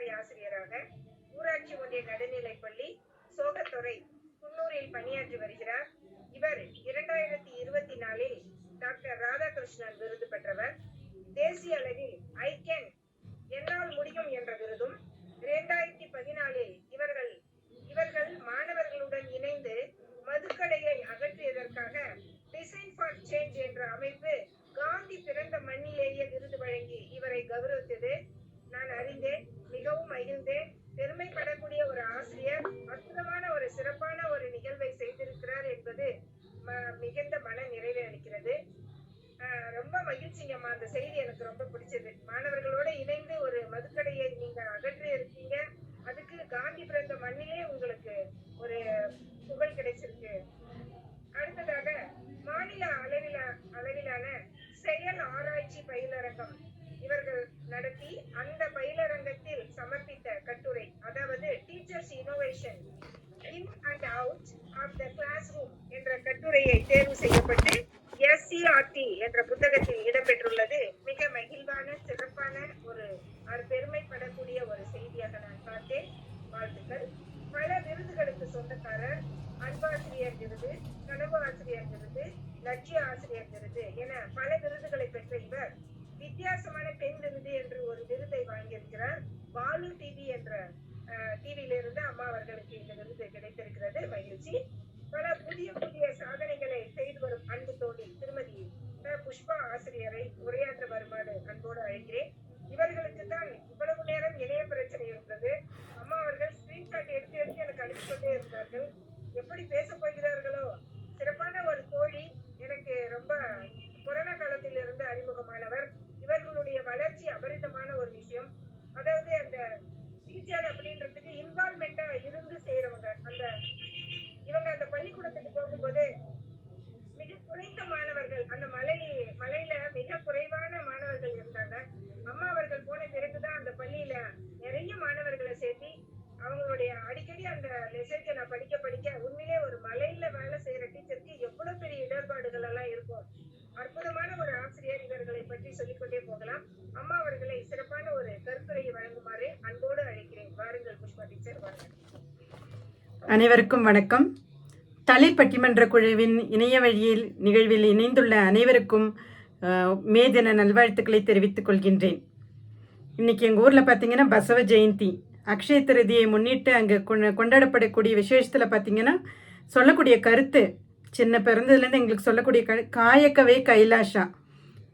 பட்டதாரி ஆசிரியராக ஊராட்சி ஒன்றிய நடுநிலைப்பள்ளி சோகத்துறை குன்னூரில் பணியாற்றி வருகிறார். இவர் இரண்டாயிரத்தி இருபத்தி நாலில் டாக்டர் ராதாகிருஷ்ணன் விருது பெற்றவர். தேசிய அளவில் ஐ கேன் என்னால் முடியும் என்ற விருதும் இரண்டாயிரத்தி பதினாலில் இவர்கள் இவர்கள் மாணவர்களுடன் இணைந்து மதுக்கடையை அகற்றியதற்காக டிசைன் ஃபார் சேஞ்ச் என்ற அமைப்பு காந்தி பிறந்த மண்ணிலேயே விருது வழங்கி இவரை கௌரவித்தது நான் அறிந்தேன் மிகவும் மகிழ்ந்தேன் பெருமைப்படக்கூடிய ஒரு ஆசிரியர் அற்புதமான ஒரு சிறப்பான ஒரு நிகழ்வை செய்திருக்கிறார் என்பது ம- மிகுந்த மன நிறைவை அளிக்கிறது. ரொம்ப மகிழ்ச்சிங்கம்மா. அந்த செய்தி எனக்கு ரொம்ப பிடிச்சது. மாணவர்களோட இணைந்து ஒரு மதுக்கடையை நீங்க அகற்றி இருக்கீங்க. அதுக்கு காந்தி பிறந்த மண்ணிலே உங்களுக்கு ஒரு புகழ் கிடைச்சிருக்கு. அடுத்ததாக மாநில அளவில அளவிலான செயல் ஆராய்ச்சி பயிலரங்கம். வாழ்த்துக்கள் பல விருதுகளுக்கு சொந்தக்காரர் அன்பாசிரியர் விருது கனவு ஆசிரியர் விருது லட்சிய ஆசிரியர் விருது என பல விருதுகளை பெற்ற இவர் வித்தியாசமான பெண் விருது என்று ஒரு விருதை வாங்கியிருக்கிறார். பாலு டிவி என்ற டிவியிலிருந்து அம்மா அவர்களுக்கு இந்த விருது கிடைத்திருக்கிறது. மகிழ்ச்சி. பல புதிய புதிய சாதனைகளை செய்து வரும் அன்பு தோழி திருமதி புஷ்பா ஆசிரியரை உரையாற்ற வருமாறு அன்போடு அழைக்கிறேன் இவர்களுக்கு தான் இவ்வளவு நேரம் இணைய பிரச்சனை இருந்தது அம்மா அவர்கள் ஸ்கிரீன்ஷாட் எடுத்து எடுத்து எனக்கு அனுப்பி கொண்டே இருந்தார்கள் எப்படி பேச போகிறார்களோ சிறப்பான ஒரு தோழி எனக்கு ரொம்ப கொரோனா காலத்தில் இருந்து அறிமுகமானவர் இவர்களுடைய வளர்ச்சி அபரிதமான ஒரு விஷயம் அதாவது அந்த டீச்சர் அப்படின்றதுக்கு இன்வால்மெண்டா இருந்து செய்யறவங்க அந்த இவங்க அந்த பள்ளிக்கூடத்துக்கு போகும்போது மிக குறைந்த மாணவர்கள் அந்த மலை மலையில மிக குறைவான மாணவர்கள் இருந்தாங்க அம்மா அவர்கள் போன பிறகுதான் அந்த பள்ளியில நிறைய மாணவர்களை சேர்த்தி அவங்களுடைய அடிக்கடி அந்த லெசன்ஸை நான் படிக்க படிக்க உண்மையிலே ஒரு மலையில வேலை செய்யற டீச்சருக்கு எவ்வளவு பெரிய இடர்பாடுகள் எல்லாம் இருக்கும் அற்புதமான ஒரு ஆசிரியர் இவர்களை பற்றி சொல்லிக்கொண்டே போகலாம் அம்மா அவர்களை சிறப்பான ஒரு கருத்துரையை வழங்குமாறு அன்போடு அழைக்கிறேன் வாருங்கள் புஷ்பா டீச்சர் வாருங்கள் அனைவருக்கும் வணக்கம். தலித் பட்டிமன்ற குழுவின் இணைய வழியில் நிகழ்வில் இணைந்துள்ள அனைவருக்கும் மே தின நல்வாழ்த்துக்களை தெரிவித்துக் கொள்கின்றேன். இன்னைக்கு எங்கள் ஊரில் பார்த்தீங்கன்னா பசவ ஜெயந்தி. அக்ஷய திருதியை முன்னிட்டு அங்கே கொண்டாடப்படக்கூடிய விசேஷத்தில் பார்த்தீங்கன்னா சொல்லக்கூடிய கருத்து சின்ன பிறந்ததுலேருந்து எங்களுக்கு சொல்லக்கூடிய க காயக்கவே கைலாஷா.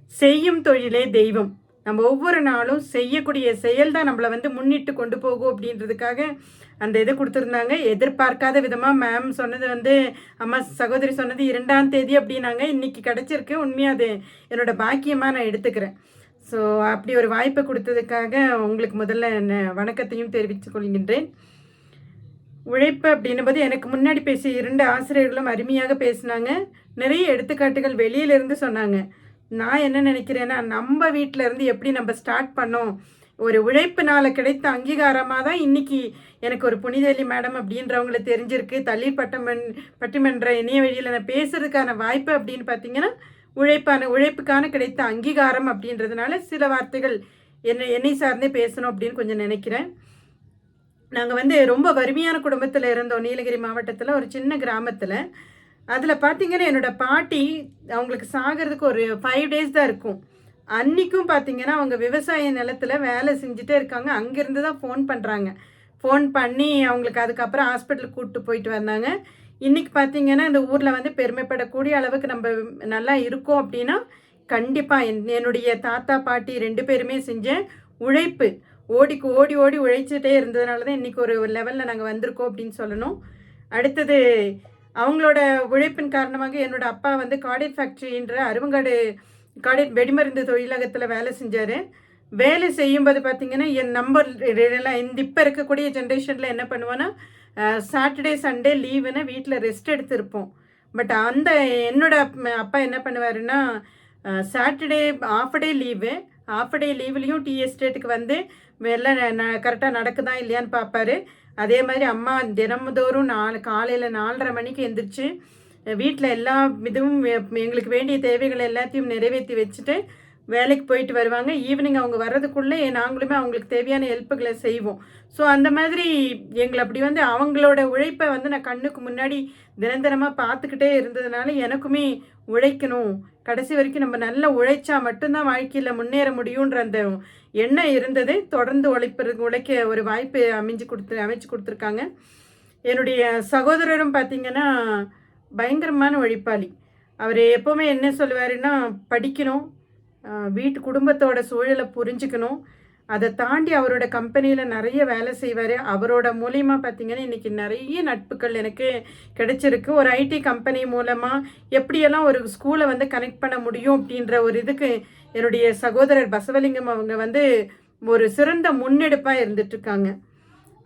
செய்யும் தொழிலே தெய்வம். நம்ம ஒவ்வொரு நாளும் செய்யக்கூடிய செயல் தான் நம்மளை வந்து முன்னிட்டு கொண்டு போகும் அப்படின்றதுக்காக அந்த இதை கொடுத்துருந்தாங்க. எதிர்பார்க்காத விதமாக மேம் சொன்னது வந்து அம்மா சகோதரி சொன்னது இரண்டாம் தேதி அப்படின்னாங்க. இன்றைக்கி கிடச்சிருக்கு. உண்மையாக அது என்னோட பாக்கியமாக நான் எடுத்துக்கிறேன். ஸோ அப்படி ஒரு வாய்ப்பை கொடுத்ததுக்காக உங்களுக்கு முதல்ல என்ன வணக்கத்தையும் தெரிவித்துக் கொள்கின்றேன். உழைப்பு அப்படின்னும்போது எனக்கு முன்னாடி பேசிய இரண்டு ஆசிரியர்களும் அருமையாக பேசினாங்க. நிறைய எடுத்துக்காட்டுகள் வெளியிலிருந்து சொன்னாங்க. நான் என்ன நினைக்கிறேன்னா நம்ம வீட்டில் இருந்து எப்படி நம்ம ஸ்டார்ட் பண்ணோம்? ஒரு உழைப்பினால் கிடைத்த அங்கீகாரமாக தான் இன்னைக்கு எனக்கு ஒரு புனிதேலி மேடம் அப்படின்றவங்கள தெரிஞ்சிருக்கு. தள்ளி பட்டமன் பட்டிமன்ற இணைய வழியில் நான் பேசுகிறதுக்கான வாய்ப்பு அப்படின்னு பார்த்தீங்கன்னா உழைப்பான உழைப்புக்கான கிடைத்த அங்கீகாரம் அப்படின்றதுனால சில வார்த்தைகள் என்னை என்னை சார்ந்தே பேசணும் அப்படின்னு கொஞ்சம் நினைக்கிறேன். நாங்கள் வந்து ரொம்ப வறுமையான குடும்பத்தில் இருந்தோம். நீலகிரி மாவட்டத்தில் ஒரு சின்ன கிராமத்தில். அதில் பார்த்தீங்கன்னா என்னோட பாட்டி அவங்களுக்கு சாகிறதுக்கு ஒரு ஃபைவ் டேஸ் தான் இருக்கும். அன்றைக்கும் பார்த்தீங்கன்னா அவங்க விவசாய நிலத்தில் வேலை செஞ்சுட்டே இருக்காங்க. அங்கேருந்து தான் ஃபோன் பண்ணுறாங்க ஃபோன் பண்ணி அவங்களுக்கு அதுக்கப்புறம் ஹாஸ்பிட்டலுக்கு கூப்பிட்டு போயிட்டு வந்தாங்க. இன்றைக்கி பார்த்தீங்கன்னா இந்த ஊரில் வந்து பெருமைப்படக்கூடிய அளவுக்கு நம்ம நல்லா இருக்கோம் அப்படின்னா கண்டிப்பாக என் என்னுடைய தாத்தா பாட்டி ரெண்டு பேருமே செஞ்ச உழைப்பு. ஓடிக்கு ஓடி ஓடி உழைச்சிட்டே இருந்ததுனால தான் இன்றைக்கி ஒரு லெவலில் நாங்கள் வந்திருக்கோம் அப்படின்னு சொல்லணும். அடுத்தது அவங்களோட உழைப்பின் காரணமாக என்னோட அப்பா வந்து காடேட் ஃபேக்ட்ரின்ற அருவங்காடு காடேட் வெடிமருந்து தொழிலகத்தில் வேலை செஞ்சார். வேலை செய்யும்போது பார்த்தீங்கன்னா என் நம்பர் எல்லாம் இந்த இப்போ இருக்கக்கூடிய ஜென்ரேஷனில் என்ன பண்ணுவோன்னா சாட்டர்டே சண்டே லீவுன்னு வீட்டில் ரெஸ்ட் எடுத்திருப்போம். பட் அந்த என்னோட அப்- அப்பா என்ன பண்ணுவாருன்னா Saturday off day leave. Off day லீவ்லேயும் tea எஸ்டேட்டுக்கு வந்து எல்லாம் கரெக்டாக நடக்குதா இல்லையான்னு பார்ப்பாரு அதே மாதிரி அம்மா தினமுதோறும் நாலு காலையில் நாலரை மணிக்கு எந்திரிச்சு வீட்டில் எல்லா இதுவும் எங்களுக்கு வேண்டிய தேவைகள் எல்லாத்தையும் நிறைவேற்றி வச்சுட்டு வேலைக்கு போயிட்டு வருவாங்க. ஈவினிங் அவங்க வர்றதுக்குள்ளே நாங்களுமே அவங்களுக்கு தேவையான ஹெல்ப்புகளை செய்வோம். ஸோ அந்த மாதிரி எங்களை அப்படி வந்து அவங்களோட உழைப்பை வந்து நான் கண்ணுக்கு முன்னாடி தினந்தனமாக பார்த்துக்கிட்டே இருந்ததுனால எனக்குமே உழைக்கணும். கடைசி வரைக்கும் நம்ம நல்லா உழைச்சா மட்டும்தான் வாழ்க்கையில் முன்னேற முடியுன்ற அந்த எண்ணம் இருந்தது. தொடர்ந்து உழைப்பது உழைக்க ஒரு வாய்ப்பு அமைஞ்சு கொடுத்து அமைச்சு கொடுத்துருக்காங்க. என்னுடைய சகோதரரும் பார்த்திங்கன்னா பயங்கரமான உழைப்பாளி அவர் எப்போவுமே என்ன சொல்லுவாருன்னா படிக்கணும் வீட்டு குடும்பத்தோட சூழலை புரிஞ்சுக்கணும். அதை தாண்டி அவரோட கம்பெனியில் நிறைய வேலை செய்வார். அவரோட மூலியமாக பார்த்தீங்கன்னா இன்றைக்கி நிறைய நட்புகள் எனக்கு கிடைச்சிருக்கு. ஒரு ஐடி கம்பெனி மூலமாக எப்படியெல்லாம் ஒரு ஸ்கூலை வந்து கனெக்ட் பண்ண முடியும் அப்படின்ற ஒரு இதுக்கு என்னுடைய சகோதரர் பசவலிங்கம் அவங்க வந்து ஒரு சிறந்த முன்னெடுப்பாக இருந்துட்டுருக்காங்க.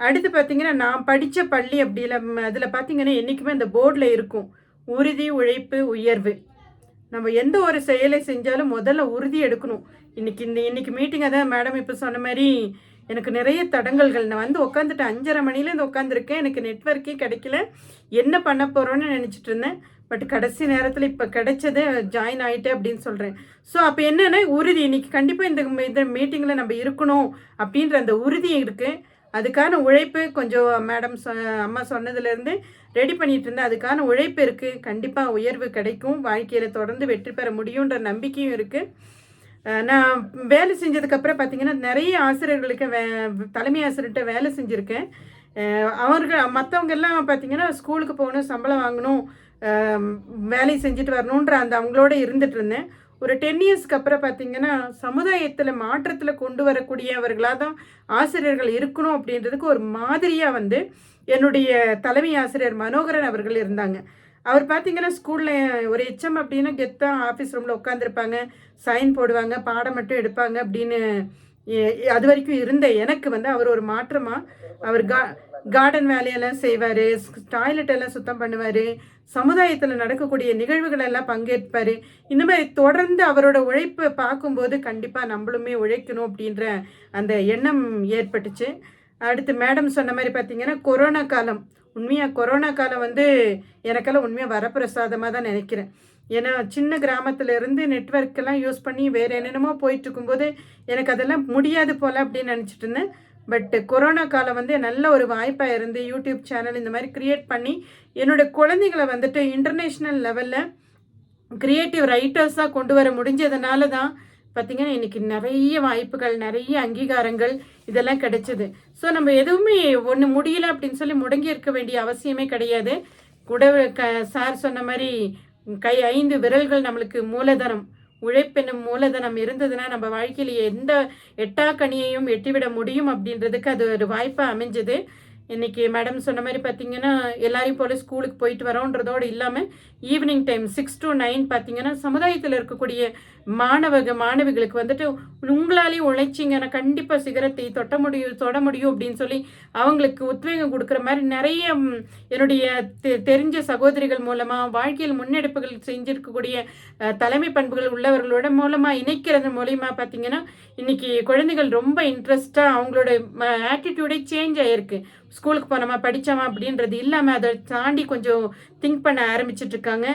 அடுத்து பார்த்திங்கன்னா நான் படித்த பள்ளி அப்படியில் அதில் பார்த்தீங்கன்னா என்றைக்குமே அந்த போர்டில் இருக்கும். உறுதி உழைப்பு உயர்வு. நம்ம எந்த ஒரு செயலை செஞ்சாலும் முதல்ல உறுதி எடுக்கணும். இன்னைக்கு இந்த இன்னைக்கு மீட்டிங்கை தான் மேடம் இப்போ சொன்ன மாதிரி எனக்கு நிறைய தடங்கல்கள். நான் வந்து உட்காந்துட்டு அஞ்சரை மணிலேருந்து உட்காந்துருக்கேன் எனக்கு நெட்ஒர்க்கே கிடைக்கல. என்ன பண்ண போகிறோன்னு நினச்சிட்டு இருந்தேன். பட் கடைசி நேரத்தில் இப்போ கிடைச்சதே ஜாயின் ஆகிட்டேன் அப்படின்னு சொல்கிறேன் ஸோ அப்போ என்னென்னா உறுதி. இன்றைக்கி கண்டிப்பாக இந்த இந்த மீட்டிங்கில் நம்ம இருக்கணும் அப்படின்ற அந்த உறுதி இருக்குது அதுக்கான உழைப்பு கொஞ்சம் மேடம் சொ அம்மா சொன்னதுலேருந்து ரெடி பண்ணிட்டு இருந்தேன். அதுக்கான உழைப்பு இருக்குது கண்டிப்பாக உயர்வு கிடைக்கும். வாழ்க்கையில் தொடர்ந்து வெற்றி பெற முடியுன்ற நம்பிக்கையும் இருக்குது நான் வேலை செஞ்சதுக்கப்புறம் பார்த்தீங்கன்னா நிறைய ஆசிரியர்களுக்கு வே தலைமை ஆசிரியர்கிட்ட வேலை செஞ்சுருக்கேன். அவர்கள் மற்றவங்கெல்லாம் பார்த்திங்கன்னா பார்த்தீங்கன்னா ஸ்கூலுக்கு போகணும் சம்பளம் வாங்கணும் வேலை செஞ்சுட்டு வரணுன்ற அந்த அவங்களோட இருந்துட்டு இருந்தேன். ஒரு டென் இயர்ஸ்க்கு அப்புறம் பார்த்தீங்கன்னா சமுதாயத்தில் மாற்றத்தில் கொண்டு வரக்கூடியவர்களாக தான் ஆசிரியர்கள் இருக்கணும் அப்படின்றதுக்கு ஒரு மாதிரியாக வந்து என்னுடைய தலைமை ஆசிரியர் மனோகரன் அவர்கள் இருந்தாங்க. அவர் பார்த்தீங்கன்னா ஸ்கூலில் ஒரு எச்எம் அப்படின்னா கெத்தாக ஆஃபீஸ் ரூமில் உட்காந்துருப்பாங்க சைன் போடுவாங்க பாடம் மட்டும் எடுப்பாங்க அப்படின்னு எ- அது வரைக்கும் இருந்த எனக்கு வந்து அவர் ஒரு மாற்றமாக அவர் கா கார்டன் வேலையெல்லாம் செய்வார் டாய்லெட் எல்லாம் சுத்தம் பண்ணுவார் சமுதாயத்தில் நடக்கக்கூடிய நிகழ்வுகள் எல்லாம் பங்கேற்பார். இந்த மாதிரி தொடர்ந்து அவரோட உழைப்பை பார்க்கும்போது கண்டிப்பாக நம்மளுமே உழைக்கணும் அப்படின்ற அந்த எண்ணம் ஏற்பட்டுச்சு. அடுத்து மேடம் சொன்ன மாதிரி பார்த்தீங்கன்னா கொரோனா காலம். உண்மையாக கொரோனா காலம் வந்து எனக்கெல்லாம் உண்மையாக வரப்பிரசாதமாக தான் நினைக்கிறேன். ஏன்னா சின்ன கிராமத்துல இருந்து நெட்ஒர்க்கெல்லாம் யூஸ் பண்ணி வேறு என்னென்னமோ போயிட்டு இருக்கும்போது எனக்கு அதெல்லாம் முடியாது போல அப்படின்னு நினச்சிட்டு இருந்தேன். பட் கொரோனா காலம் வந்து நல்ல ஒரு வாய்ப்பாக இருந்து யூடியூப் சேனல் இந்த மாதிரி க்ரியேட் பண்ணி என்னோட குழந்தைங்களை வந்துட்டு இன்டர்நேஷ்னல் லெவலில் க்ரியேட்டிவ் ரைட்டர்ஸாக கொண்டு வர முடிஞ்சதுனால தான் பார்த்தீங்கன்னா இன்னைக்கு நிறைய வாய்ப்புகள் நிறைய அங்கீகாரங்கள் இதெல்லாம் கிடைச்சிது. ஸோ நம்ம எதுவுமே ஒன்று முடியல அப்படின்னு சொல்லி முடங்கி இருக்க வேண்டிய அவசியமே கிடையாது. கூட க சார் சொன்ன மாதிரி கை ஐந்து விரல்கள் நம்மளுக்கு மூலதனம். உழைப்பெனும் மூலதனம் இருந்ததுன்னா நம்ம வாழ்க்கையில் எந்த எட்டாக்கனியையும் எட்டிவிட முடியும் அப்படின்றதுக்கு அது ஒரு வாய்ப்பாக அமைஞ்சது. இன்னைக்கு மேடம் சொன்ன மாதிரி பார்த்தீங்கன்னா எல்லாரையும் போல ஸ்கூலுக்கு போயிட்டு வரோன்றதோடு இல்லாமல் evening time six to nine பார்த்தீங்கன்னா சமுதாயத்தில் இருக்கக்கூடிய மாணவக மாணவிகளுக்கு வந்துட்டு உங்களாலேயும் உழைச்சிங்கன்னா கண்டிப்பாக சிகரத்தை தொட்ட முடியும் தொட முடியும் அப்படின்னு சொல்லி அவங்களுக்கு உத்வேகம் கொடுக்குற மாதிரி நிறைய என்னுடைய தெ- தெரிஞ்ச சகோதரிகள் மூலமாக வாழ்க்கையில் முன்னெடுப்புகள் செஞ்சிருக்கக்கூடிய தலைமை பண்புகள் உள்ளவர்களோட மூலமாக இணைக்கிறது மூலியமாக பார்த்தீங்கன்னா இன்னைக்கு குழந்தைகள் ரொம்ப இன்ட்ரெஸ்டாக அவங்களோட ஆட்டிடியூடே சேஞ்ச் ஆகிருக்கு ஸ்கூலுக்கு போனோமா படித்தோமா அப்படின்றது இல்லாமல் அதை தாண்டி கொஞ்சம் திங்க் பண்ண ஆரம்பிச்சிட்டு இருக்காங்க.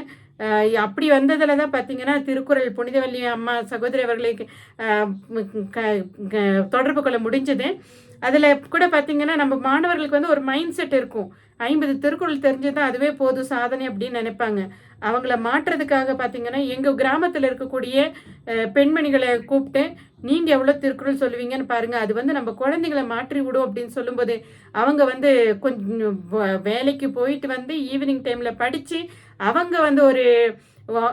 அப்படி வந்ததில் தான் பார்த்தீங்கன்னா திருக்குறள் புனிதவல்லி அம்மா சகோதரி அவர்களை க- க- தொடர்பு கொள்ள முடிஞ்சது. அதில் கூட பார்த்தீங்கன்னா நம்ம மாணவர்களுக்கு வந்து ஒரு மைண்ட் செட் இருக்கும். ஐம்பது திருக்குறள் தெரிஞ்சதான் அதுவே போதும் சாதனை அப்படின்னு நினைப்பாங்க. அவங்கள மாற்றுறதுக்காக பார்த்தீங்கன்னா எங்கள் கிராமத்தில் இருக்கக்கூடிய பெண்மணிகளை கூப்பிட்டு நீங்கள் எவ்வளோ திருக்குறள் சொல்லுவீங்கன்னு பாருங்கள் அது வந்து நம்ம குழந்தைங்களை மாற்றி விடும் அப்படின்னு சொல்லும்போது அவங்க வந்து கொஞ்சம் வேலைக்கு போயிட்டு வந்து ஈவினிங் டைமில் படித்து அவங்க வந்து ஒரு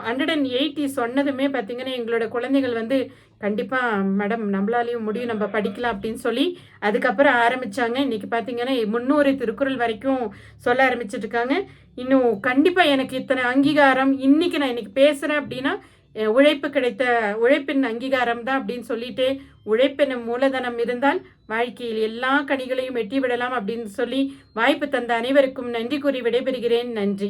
ஹண்ட்ரட் அண்ட் எயிட்டி சொன்னதுமே பார்த்தீங்கன்னா எங்களோட குழந்தைகள் வந்து கண்டிப்பாக மேடம் நம்மளாலையும் முடியும். நம்ம படிக்கலாம் அப்படின்னு சொல்லி அதுக்கப்புறம் ஆரம்பித்தாங்க இன்னைக்கு பார்த்தீங்கன்னா முந்நூறு திருக்குறள் வரைக்கும் சொல்ல ஆரம்பிச்சிட்டு இருக்காங்க இன்னும் கண்டிப்பாக எனக்கு இத்தனை அங்கீகாரம் இன்னைக்கு நான் இன்றைக்கி பேசுகிறேன் அப்படின்னா உழைப்பு கிடைத்த உழைப்பின் அங்கீகாரம் தான் அப்படின்னு சொல்லிட்டு உழைப்பின் மூலதனம் இருந்தால் வாழ்க்கையில் எல்லா கனிகளையும் எட்டி விடலாம் அப்படின்னு சொல்லி வாய்ப்பு தந்த அனைவருக்கும் நன்றி கூறி விடைபெறுகிறேன். நன்றி.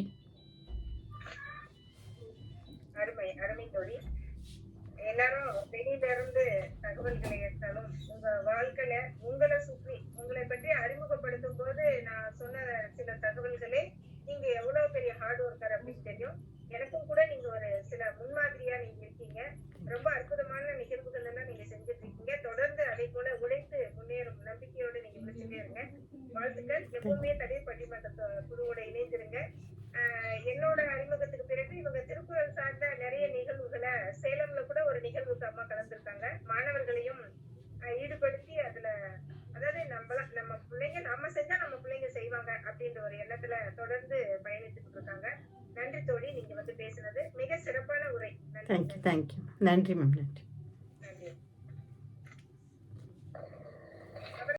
எல்லாரும் வெளியில இருந்து தகவல்களை எடுத்தாலும் உங்க வாழ்க்கையில உங்களை சுற்றி உங்களை பற்றி அறிமுகப்படுத்தும் போது நான் சொன்ன சில தகவல்களே நீங்க எவ்வளவு பெரிய ஹார்ட் ஒர்க் அப்படின்னு தெரியும் எனக்கும் கூட நீங்க ஒரு சில முன்மாதிரியா நீங்க இருக்கீங்க ரொம்ப அற்புதமான நிகழ்வு வாழ்த்துக்கள் எப்பவுமே தலித் பட்டிமன்ற கு- குழுவோட இணைந்திருங்க ஆஹ் என்னோட அறிமுகத்துக்கு பிறகு இவங்க திருக்குறள் சார்ந்த நிறைய நிகழ்வுகளை சேலம்ல கூட ஒரு நிகழ்வுக்கு அம்மா கலந்துருக்காங்க மாணவர்களையும் ஆஹ் ஈடுபடுத்தி அதுல அதாவது நம்மள நம்ம பிள்ளைங்க நம்ம செஞ்சா நம்ம பிள்ளைங்க செய்வாங்க அப்படின்ற ஒரு எண்ணத்துல தொடர்ந்து பயணித்துட்டு இருக்காங்க நன்றி தோழி நீங்க வந்து பேசுனது மிக சிறப்பான உரை. நன்றி தேங்க்யூ நன்றி. மேம் நன்றி.